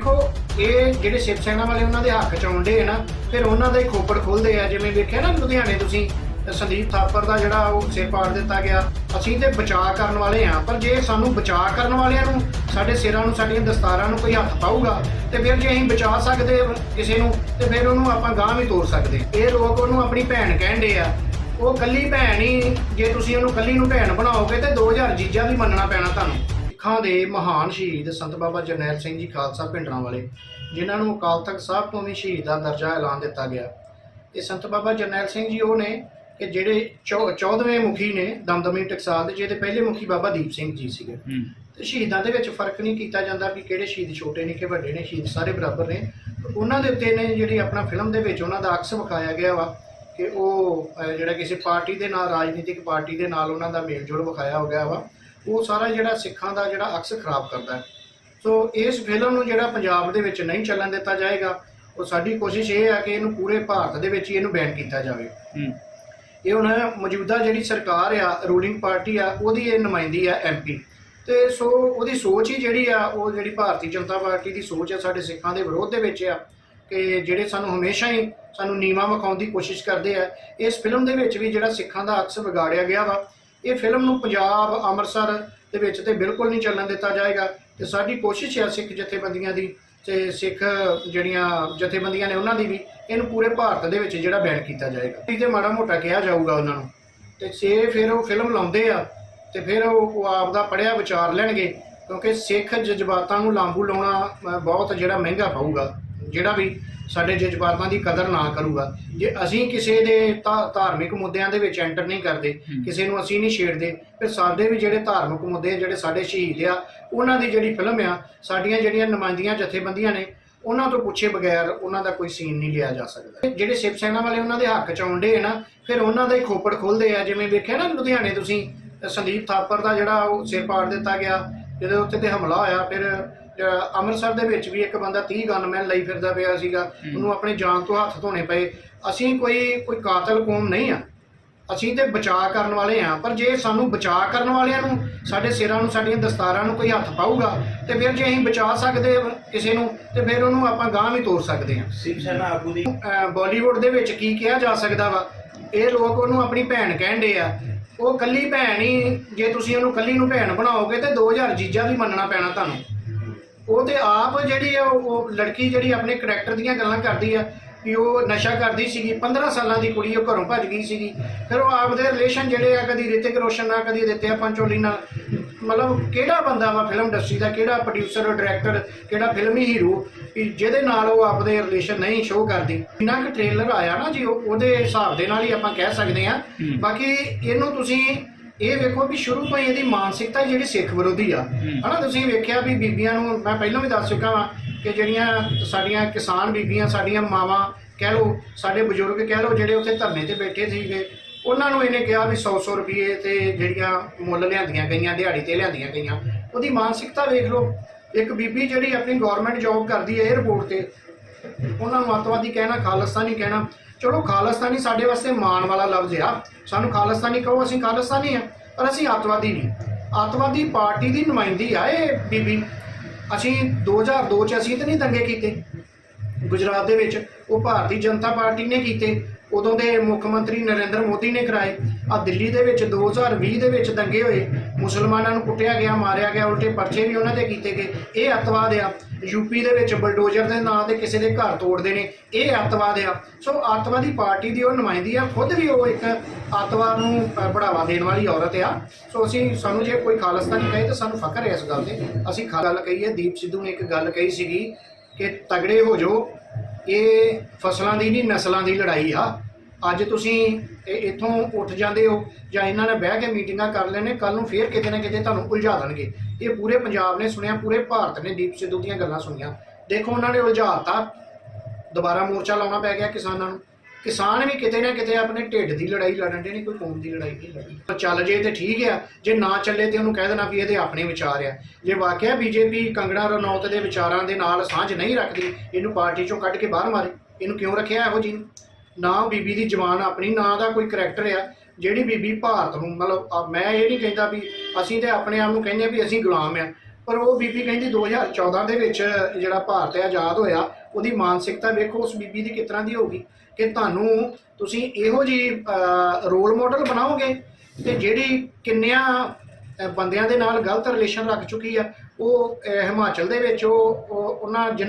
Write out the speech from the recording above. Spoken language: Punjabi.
ਦੇਖੋ, ਇਹ ਜਿਹੜੇ ਸ਼ਿਵ ਸੈਨਾ ਵਾਲੇ ਉਹਨਾਂ ਦੇ ਹੱਕ ਚ ਆਉਂਦੇ ਆ ਨਾ, ਫਿਰ ਉਹਨਾਂ ਦਾ ਹੀ ਖੋਪੜ ਖੋਲਦੇ ਆ, ਜਿਵੇਂ ਵੇਖਿਆ ਨਾ ਲੁਧਿਆਣੇ ਤੁਸੀਂ, ਸੰਦੀਪ ਥਾਪਰ ਦਾ ਜਿਹੜਾ ਉਹ ਸਿਰ ਪਾੜ ਦਿੱਤਾ ਗਿਆ। ਅਸੀਂ ਤੇ ਬਚਾਅ ਕਰਨ ਵਾਲੇ ਆ, ਪਰ ਜੇ ਸਾਨੂੰ ਬਚਾਅ ਕਰਨ ਵਾਲਿਆਂ ਨੂੰ, ਸਾਡੇ ਸਿਰਾਂ ਨੂੰ, ਸਾਡੀਆਂ ਦਸਤਾਰਾਂ ਨੂੰ ਕੋਈ ਹੱਥ ਪਾਊਗਾ, ਤੇ ਫਿਰ ਜੇ ਅਸੀਂ ਬਚਾ ਸਕਦੇ ਕਿਸੇ ਨੂੰ, ਤੇ ਫਿਰ ਉਹਨੂੰ ਆਪਾਂ ਗਾਂਹ ਵੀ ਤੋੜ ਸਕਦੇ ਇਹ ਲੋਕ ਉਹਨੂੰ ਆਪਣੀ ਭੈਣ ਕਹਿੰਦੇ ਆ। ਉਹ ਕੱਲੀ ਭੈਣ ਹੀ, ਜੇ ਤੁਸੀਂ ਉਹਨੂੰ ਕੱਲੀ ਨੂੰ ਭੈਣ ਬਣਾਓਗੇ, ਤੇ 2000 ਜੀਜਾ ਵੀ ਮੰਨਣਾ ਪੈਣਾ ਤੁਹਾਨੂੰ। ਸਿੱਖਾਂ ਦੇ ਮਹਾਨ ਸ਼ਹੀਦ ਸੰਤ ਬਾਬਾ ਜਰਨੈਲ ਸਿੰਘ ਜੀ ਖਾਲਸਾ ਪਿੰਡਰਾਂ ਵਾਲੇ ਜਿਨ੍ਹਾਂ ਨੂੰ ਅਕਾਲ ਤਖਤ ਸਾਹਿਬ ਤੋਂ ਵੀ ਸ਼ਹੀਦ ਦਾ ਦਰਜਾ ਐਲਾਨ ਦਿੱਤਾ ਗਿਆ। ਇਹ ਸੰਤ ਬਾਬਾ ਜਰਨੈਲ ਸਿੰਘ ਜੀ ਉਹ ਨੇ ਕਿ ਜਿਹੜੇ 14ਵੇਂ ਮੁਖੀ ਨੇ ਦਮਦਮੀ ਟਕਸਾਲ ਦੇ ਜਿਹਦੇ ਪਹਿਲੇ ਮੁਖੀ ਬਾਬਾ ਦੀਪ ਸਿੰਘ ਜੀ ਸੀਗੇ। ਤੇ ਸ਼ਹੀਦਾਂ ਦੇ ਵਿੱਚ ਫ਼ਰਕ ਨਹੀਂ ਕੀਤਾ ਜਾਂਦਾ ਵੀ ਕਿਹੜੇ ਸ਼ਹੀਦ ਛੋਟੇ ਨੇ ਕਿ ਵੱਡੇ ਨੇ ਸ਼ਹੀਦ ਸਾਰੇ ਬਰਾਬਰ ਨੇ। ਉਹਨਾਂ ਦੇ ਉੱਤੇ ਨੇ ਜਿਹੜੀ ਆਪਣਾ ਫਿਲਮ ਦੇ ਵਿੱਚ ਉਹਨਾਂ ਦਾ ਅਕਸ ਵਿਖਾਇਆ ਗਿਆ ਵਾ ਕਿ ਉਹ ਜਿਹੜਾ ਕਿਸੇ ਪਾਰਟੀ ਦੇ ਨਾਲ ਰਾਜਨੀਤਿਕ ਪਾਰਟੀ ਦੇ ਨਾਲ ਉਹਨਾਂ ਦਾ ਮੇਲ ਜੋਲ ਵਿਖਾਇਆ ਹੋ ਗਿਆ ਵਾ। ਉਹ ਸਾਰਾ ਜਿਹੜਾ ਸਿੱਖਾਂ ਦਾ ਜਿਹੜਾ ਅਕਸ ਖਰਾਬ ਕਰਦਾ ਹੈ। ਸੋ ਇਸ ਫਿਲਮ ਨੂੰ ਜਿਹੜਾ ਪੰਜਾਬ ਦੇ ਵਿੱਚ ਨਹੀਂ ਚੱਲਣ ਦਿੱਤਾ ਜਾਏਗਾ ਉਹ ਸਾਡੀ ਕੋਸ਼ਿਸ਼ ਇਹ ਹੈ ਕਿ ਇਹਨੂੰ ਪੂਰੇ ਭਾਰਤ ਦੇ ਵਿੱਚ ਹੀ ਇਹਨੂੰ ਬੈਨ ਕੀਤਾ ਜਾਵੇ। ਇਹ ਹੁਣ ਮੌਜੂਦਾ ਜਿਹੜੀ ਸਰਕਾਰ ਆ ਰੂਲਿੰਗ ਪਾਰਟੀ ਆ ਉਹਦੀ ਇਹ ਨੁਮਾਇੰਦੀ ਆ ਐਮਪੀ ਤੇ ਸੋ ਉਹਦੀ ਸੋਚ ਹੀ ਜਿਹੜੀ ਆ ਉਹ ਜਿਹੜੀ ਭਾਰਤੀ ਜਨਤਾ ਪਾਰਟੀ ਦੀ ਸੋਚ ਆ ਸਾਡੇ ਸਿੱਖਾਂ ਦੇ ਵਿਰੋਧ ਦੇ ਵਿੱਚ ਆ ਕਿ ਜਿਹੜੇ ਸਾਨੂੰ ਹਮੇਸ਼ਾ ਹੀ ਸਾਨੂੰ ਨੀਵਾ ਵਿਖਾਉਣ ਦੀ ਕੋਸ਼ਿਸ਼ ਕਰਦੇ ਆ ਇਸ ਫਿਲਮ ਦੇ ਵਿੱਚ ਵੀ ਜਿਹੜਾ ਸਿੱਖਾਂ ਦਾ ਅਕਸ ਵਿਗਾੜਿਆ ਗਿਆ ਵਾ ਇਹ ਫਿਲਮ ਨੂੰ ਪੰਜਾਬ, ਅੰਮ੍ਰਿਤਸਰ ਦੇ ਵਿੱਚ ਤੇ ਬਿਲਕੁਲ ਨਹੀਂ ਚੱਲਣ ਦਿੱਤਾ ਜਾਏਗਾ। ਤੇ ਸਾਡੀ ਕੋਸ਼ਿਸ਼ ਹੈ ਸਿੱਖ ਜਥੇਬੰਦੀਆਂ ਦੀ ਤੇ ਸਿੱਖ ਜਿਹੜੀਆਂ ਜਥੇਬੰਦੀਆਂ ਨੇ ਉਹਨਾਂ ਦੀ ਵੀ, ਇਹਨੂੰ ਪੂਰੇ ਭਾਰਤ ਦੇ ਵਿੱਚ ਜਿਹੜਾ ਬੈਨ ਕੀਤਾ ਜਾਏਗਾ। ਤੇ ਮਾੜਾ ਮੋਟਾ ਕਿਹਾ ਜਾਊਗਾ ਉਹਨਾਂ ਨੂੰ। ਤੇ ਸੇ ਫਿਰ ਉਹ ਫਿਲਮ ਲਾਉਂਦੇ ਆ, ਤੇ ਫਿਰ ਉਹ ਉਹ ਆਪ ਦਾ ਪੜਿਆ ਵਿਚਾਰ ਲੈਣਗੇ, ਕਿਉਂਕਿ ਸਿੱਖ ਜਜ਼ਬਾਤਾਂ ਨੂੰ ਲਾਂਬੂ ਲਾਉਣਾ ਬਹੁਤ ਜਿਹੜਾ ਮਹਿੰਗਾ ਪਊਗਾ। ਜਿਹੜਾ ਵੀ ਸਾਡੇ ਜਜ਼ਬਾਤਾਂ ਦੀ ਕਦਰ ਨਾ ਕਰੂਗਾ। ਜੇ ਅਸੀਂ ਕਿਸੇ ਦੇ ਧਾਰਮਿਕ ਮੁੱਦਿਆਂ ਦੇ ਵਿੱਚ ਐਂਟਰ ਨਹੀਂ ਕਰਦੇ ਕਿਸੇ ਨੂੰ ਅਸੀਂ ਨਹੀਂ ਛੇੜਦੇ ਫਿਰ ਸਾਡੇ ਵੀ ਜਿਹੜੇ ਧਾਰਮਿਕ ਮੁੱਦੇ ਜਿਹੜੇ ਸਾਡੇ ਸ਼ਹੀਦ ਆ ਉਹਨਾਂ ਦੀ ਜਿਹੜੀ ਫਿਲਮ ਆ ਸਾਡੀਆਂ ਜਿਹੜੀਆਂ ਨੁਮਾਇੰਦੀਆਂ ਜਥੇਬੰਦੀਆਂ ਨੇ ਉਹਨਾਂ ਤੋਂ ਪੁੱਛੇ ਬਗੈਰ ਉਹਨਾਂ ਦਾ ਕੋਈ ਸੀਨ ਨਹੀਂ ਲਿਆ ਜਾ ਸਕਦਾ। ਜਿਹੜੇ ਸ਼ਿਵ ਸੈਨਾ ਵਾਲੇ ਉਹਨਾਂ ਦੇ ਹੱਕ ਚ ਆਉਂਦੇ ਆ ਨਾ ਫਿਰ ਉਹਨਾਂ ਦਾ ਹੀ ਖੋਪੜ ਖੋਲਦੇ ਆ ਜਿਵੇਂ ਵੇਖਿਆ ਨਾ ਲੁਧਿਆਣੇ ਤੁਸੀਂ ਸੰਦੀਪ ਥਾਪਰ ਦਾ ਜਿਹੜਾ ਉਹ ਸਿਰ ਪਾੜ ਦਿੱਤਾ ਗਿਆ ਜਿਹਦੇ ਉੱਤੇ ਤੇ ਹਮਲਾ ਹੋਇਆ ਫਿਰ ਅੰਮ੍ਰਿਤਸਰ ਦੇ ਵਿੱਚ ਵੀ ਇੱਕ ਬੰਦਾ 30 ਗਨਮੈਨ ਲਈ ਫਿਰਦਾ ਪਿਆ ਸੀਗਾ ਉਹਨੂੰ ਆਪਣੀ ਜਾਨ ਤੋਂ ਹੱਥ ਧੋਣੇ ਪਏ। ਅਸੀਂ ਕੋਈ ਕੋਈ ਕਾਤਲ ਕੌਮ ਨਹੀਂ ਆ। ਅਸੀਂ ਤੇ ਬਚਾਅ ਕਰਨ ਵਾਲੇ ਆ ਪਰ ਜੇ ਸਾਨੂੰ ਬਚਾਅ ਕਰਨ ਵਾਲਿਆਂ ਨੂੰ ਸਾਡੇ ਸਿਰਾਂ ਨੂੰ ਸਾਡੀਆਂ ਦਸਤਾਰਾਂ ਨੂੰ ਕੋਈ ਹੱਥ ਪਾਊਗਾ ਤੇ ਫਿਰ ਜੇ ਅਸੀਂ ਬਚਾ ਸਕਦੇ ਕਿਸੇ ਨੂੰ ਤੇ ਫਿਰ ਉਹਨੂੰ ਆਪਾਂ ਗਾਂਹ ਵੀ ਤੋੜ ਸਕਦੇ ਹਾਂ। ਸਿਵ ਸੈਨਾ ਆਗੂ ਦੀ ਬਾਲੀਵੁੱਡ ਦੇ ਵਿੱਚ ਕੀ ਕਿਹਾ ਜਾ ਸਕਦਾ ਵਾ? ਇਹ ਲੋਕ ਉਹਨੂੰ ਆਪਣੀ ਭੈਣ ਕਹਿੰਦੇ ਆ। ਉਹ ਕੱਲੀ ਭੈਣ ਹੀ ਜੇ ਤੁਸੀਂ ਉਹਨੂੰ ਕੱਲੀ ਨੂੰ ਭੈਣ ਬਣਾਓਗੇ ਤੇ 2000 ਜੀਜਾ ਵੀ ਮੰਨਣਾ ਪੈਣਾ ਤੁਹਾਨੂੰ। ਉਹ ਤੇ ਆਪ ਜਿਹੜੀ ਆ ਉਹ ਲੜਕੀ ਜਿਹੜੀ ਆਪਣੇ ਕਰੈਕਟਰ ਦੀਆਂ ਗੱਲਾਂ ਕਰਦੀ ਆ ਵੀ ਉਹ ਨਸ਼ਾ ਕਰਦੀ ਸੀਗੀ 15 ਸਾਲਾਂ ਦੀ ਕੁੜੀ ਉਹ ਘਰੋਂ ਭੱਜ ਗਈ ਸੀਗੀ। ਫਿਰ ਉਹ ਆਪਦੇ ਰਿਲੇਸ਼ਨ ਜਿਹੜੇ ਆ ਕਦੀ ਰਿਤਿਕ ਰੋਸ਼ਨ ਨਾਲ ਕਦੀ ਰਿਤਿਆ ਪੰਚੋਲੀ ਨਾਲ ਮਤਲਬ ਕਿਹੜਾ ਬੰਦਾ ਵਾ ਫਿਲਮ ਇੰਡਸਟਰੀ ਦਾ ਕਿਹੜਾ ਪ੍ਰੋਡਿਊਸਰ ਡਾਇਰੈਕਟਰ ਕਿਹੜਾ ਫਿਲਮੀ ਹੀਰੋ ਵੀ ਜਿਹਦੇ ਨਾਲ ਉਹ ਆਪਦੇ ਰਿਲੇਸ਼ਨ ਨਹੀਂ ਸ਼ੋਅ ਕਰਦੀ। ਜਿੰਨਾ ਕਿ ਟ੍ਰੇਲਰ ਆਇਆ ਨਾ ਜੀ ਉਹ- ਉਹਦੇ ਹਿਸਾਬ ਦੇ ਨਾਲ ਹੀ ਆਪਾਂ ਕਹਿ ਸਕਦੇ ਆ ਬਾਕੀ ਇਹਨੂੰ ਤੁਸੀਂ ਇਹ ਵੇਖੋ ਵੀ ਸ਼ੁਰੂ ਤੋਂ ਹੀ ਇਹਦੀ ਮਾਨਸਿਕਤਾ ਜਿਹੜੀ ਸਿੱਖ ਵਿਰੋਧੀ ਆ। ਹਨਾ ਤੁਸੀਂ ਵੇਖਿਆ ਵੀ ਬੀਬੀਆਂ ਨੂੰ ਮੈਂ ਪਹਿਲਾਂ ਵੀ ਦੱਸ ਚੁੱਕਾ ਵਾਂ ਕਿ ਜਿਹੜੀਆਂ ਸਾਡੀਆਂ ਕਿਸਾਨ ਬੀਬੀਆਂ ਸਾਡੀਆਂ ਮਾਵਾਂ ਕਹਿ ਲਓ ਸਾਡੇ ਬਜ਼ੁਰਗ ਕਹਿ ਲਓ ਜਿਹੜੇ ਉੱਥੇ ਧਰਨੇ ਤੇ ਬੈਠੇ ਸੀਗੇ ਉਹਨਾਂ ਨੂੰ ਇਹਨੇ ਕਿਹਾ ਵੀ 100-100 ਰੁਪਏ ਤੇ ਜਿਹੜੀਆਂ ਮੁੱਲ ਲਿਆਂਦੀਆਂ ਗਈਆਂ ਦਿਹਾੜੀ ਤੇ ਲਿਆਂਦੀਆਂ ਗਈਆਂ। ਉਹਦੀ ਮਾਨਸਿਕਤਾ ਵੇਖ ਲਓ। ਇੱਕ ਬੀਬੀ ਜਿਹੜੀ ਆਪਣੀ ਗਵਰਨਮੈਂਟ ਜੌਬ ਕਰਦੀ ਹੈ 에어ਪੋਰਟ ਤੇ ਉਹਨਾਂ ਨੂੰ ਅੱਤਵਾਦੀ ਕਹਿਣਾ ਖਾਲਿਸਤਾਨੀ ਕਹਿਣਾ ਚਲੋ ਖਾਲਿਸਤਾਨੀ ਸਾਡੇ ਵਾਸਤੇ ਮਾਣ ਵਾਲਾ ਲਫ਼ਜ਼ ਆ। ਸਾਨੂੰ ਖਾਲਿਸਤਾਨੀ ਕਹੋ, ਅਸੀਂ ਖਾਲਿਸਤਾਨੀ ਆ, ਪਰ ਅਸੀਂ ਅੱਤਵਾਦੀ ਨਹੀਂ। ਅੱਤਵਾਦੀ ਪਾਰਟੀ ਦੀ ਨੁਮਾਇੰਦੀ ਆ ਇਹ, ਬੀਬੀ। ਅਸੀਂ 2002 ਚ ਅਸੀਂ ਤਾਂ ਨਹੀਂ ਦੰਗੇ ਕੀਤੇ। ਗੁਜਰਾਤ ਦੇ ਵਿੱਚ ਉਹ ਭਾਰਤੀ ਜਨਤਾ ਪਾਰਟੀ ਨੇ ਕੀਤੇ। ਉਦੋਂ ਦੇ ਮੁੱਖ ਮੰਤਰੀ ਨਰਿੰਦਰ ਮੋਦੀ ਨੇ ਕਰਾਏ। ਆ ਦਿੱਲੀ ਦੇ ਵਿੱਚ 2020 ਦੇ ਵਿੱਚ ਦੰਗੇ ਹੋਏ। ਮੁਸਲਮਾਨਾਂ ਨੂੰ ਕੁੱਟਿਆ ਗਿਆ, ਮਾਰਿਆ ਗਿਆ, ਉਲਟੇ ਪਰਚੇ ਵੀ ਉਹਨਾਂ ਤੇ ਕੀਤੇ ਗਏ। ਇਹ ਅੱਤਵਾਦ ਆ। ਯੂਪੀ ਦੇ ਵਿੱਚ ਬਲਡੋਜ਼ਰ ਦੇ ਨਾਂ ਤੇ ਕਿਸੇ ਦੇ ਘਰ ਤੋੜਦੇ ਨੇ। ਇਹ ਅੱਤਵਾਦ ਆ। ਸੋ ਅੱਤਵਾਦੀ ਪਾਰਟੀ ਦੀ ਉਹ ਨੁਮਾਇੰਦੀ ਆ, ਖੁਦ ਵੀ ਉਹ ਇੱਕ ਅੱਤਵਾਦ ਨੂੰ ਬੜਾਵਾ ਦੇਣ ਵਾਲੀ ਔਰਤ ਆ। ਸੋ ਅਸੀਂ, ਸਾਨੂੰ ਜੇ ਕੋਈ ਖਾਲਿਸਤਾਨੀ ਕਹੇ ਤਾਂ ਸਾਨੂੰ ਫਕਰ ਹੈ ਇਸ ਗੱਲ ਤੇ। ਅਸੀਂ ਖਾ- ਗੱਲ ਕਹੀ ਹੈ, ਦੀਪ ਸਿੱਧੂ ਨੇ ਇੱਕ ਗੱਲ ਕਹੀ ਸੀਗੀ ਕਿ ਤਗੜੇ ਹੋ ਜਾਓ। ਇਹ ਫਸਲਾਂ ਦੀ ਨਹੀਂ, ਨਸਲਾਂ ਦੀ ਲੜਾਈ ਆ। ਅੱਜ ਤੁਸੀਂ ਇੱਥੋਂ ਉੱਠ ਜਾਂਦੇ ਹੋ ਜਾਂ ਇਹਨਾਂ ਨੇ ਬਹਿ ਕੇ ਮੀਟਿੰਗਾਂ ਕਰ ਲੈਣੇ ਕੱਲ ਨੂੰ ਫੇਰ ਕਿਤੇ ਨਾ ਕਿਤੇ ਤੁਹਾਨੂੰ ਉਲਝਾ ਦੇਣਗੇ। ਇਹ ਪੂਰੇ ਪੰਜਾਬ ਨੇ ਸੁਣਿਆ, ਪੂਰੇ ਭਾਰਤ ਨੇ ਦੀਪ ਸਿੱਧੂ ਦੀਆਂ ਗੱਲਾਂ ਸੁਣੀਆਂ। ਦੇਖੋ ਉਹਨਾਂ ਨੇ ਉਲਝਾਤਾ। ਦੁਬਾਰਾ ਮੋਰਚਾ ਲਾਉਣਾ ਪੈ ਗਿਆ ਕਿਸਾਨਾਂ ਨੂੰ। ਕਿਸਾਨ ਵੀ ਕਿਤੇ ਨਾ ਕਿਤੇ ਆਪਣੇ ਢਿੱਡ ਦੀ ਲੜਾਈ ਲੜਨ ਦੇ ਨਹੀਂ ਕੋਈ ਕੌਮ ਦੀ ਲੜਾਈ ਨਹੀਂ ਲੜੀ ਚੱਲ ਜੇ ਤੇ ਠੀਕ ਆ, ਜੇ ਨਾ ਚੱਲੇ ਤੇ ਉਹਨੂੰ ਕਹਿ ਦੇਣਾ ਵੀ ਇਹਦੇ ਆਪਣੇ ਵਿਚਾਰ ਆ। ਜੇ ਵਾਕਿਆ ਬੀਜੇਪੀ ਕੰਗਣਾ ਰਣੌਤ ਦੇ ਵਿਚਾਰਾਂ ਦੇ ਨਾਲ ਸਾਂਝ ਨਹੀਂ ਰੱਖਦੀ, ਇਹਨੂੰ ਪਾਰਟੀ ਚੋਂ ਕੱਢ ਕੇ ਬਾਹਰ ਮਾਰੇ। ਇਹਨੂੰ ਕਿਉਂ ਰੱਖਿਆ ਇਹੋ ਜੀ ਨੂੰ? ਨਾ ਉਹ ਬੀਬੀ ਦੀ ਜਵਾਨ ਆਪਣੀ, ਨਾ ਦਾ ਕੋਈ ਕਰੈਕਟਰ ਆ, ਜਿਹੜੀ ਬੀਬੀ ਭਾਰਤ ਨੂੰ, ਮਤਲਬ ਮੈਂ ਇਹ ਨਹੀਂ ਕਹਿੰਦਾ ਵੀ ਅਸੀਂ ਤੇ ਆਪਣੇ ਆਪ ਨੂੰ ਕਹਿੰਦੇ ਆ ਵੀ ਅਸੀਂ ਗੁਲਾਮ ਆ, ਪਰ ਉਹ ਬੀਬੀ ਕਹਿੰਦੀ 2014 ਦੇ ਵਿੱਚ ਜਿਹੜਾ ਭਾਰਤ ਆਜ਼ਾਦ ਹੋਇਆ, ਉਹਦੀ ਮਾਨਸਿਕਤਾ ਵੇਖੋ, ਉਸ ਬੀਬੀ ਦੀ ਕਿਸ ਤਰ੍ਹਾਂ ਦੀ ਹੋਊਗੀ ਕਿ ਤੁਹਾਨੂੰ ਤੁਸੀਂ ਇਹੋ ਜੀ ਰੋਲ ਮਾਡਲ ਬਣਾਓਗੇ ਤੇ ਜਿਹੜੀ ਕਿੰਨਿਆਂ ਬੰਦਿਆਂ ਦੇ ਨਾਲ ਗਲਤ ਰਿਲੇਸ਼ਨ ਰੱਖ ਚੁੱਕੀ ਆ, ਉਹ ਹਿਮਾਚਲ ਦੇ ਵਿੱਚ, ਉਹ- ਉਹਨਾਂ ਜਿਨ੍ਹਾਂ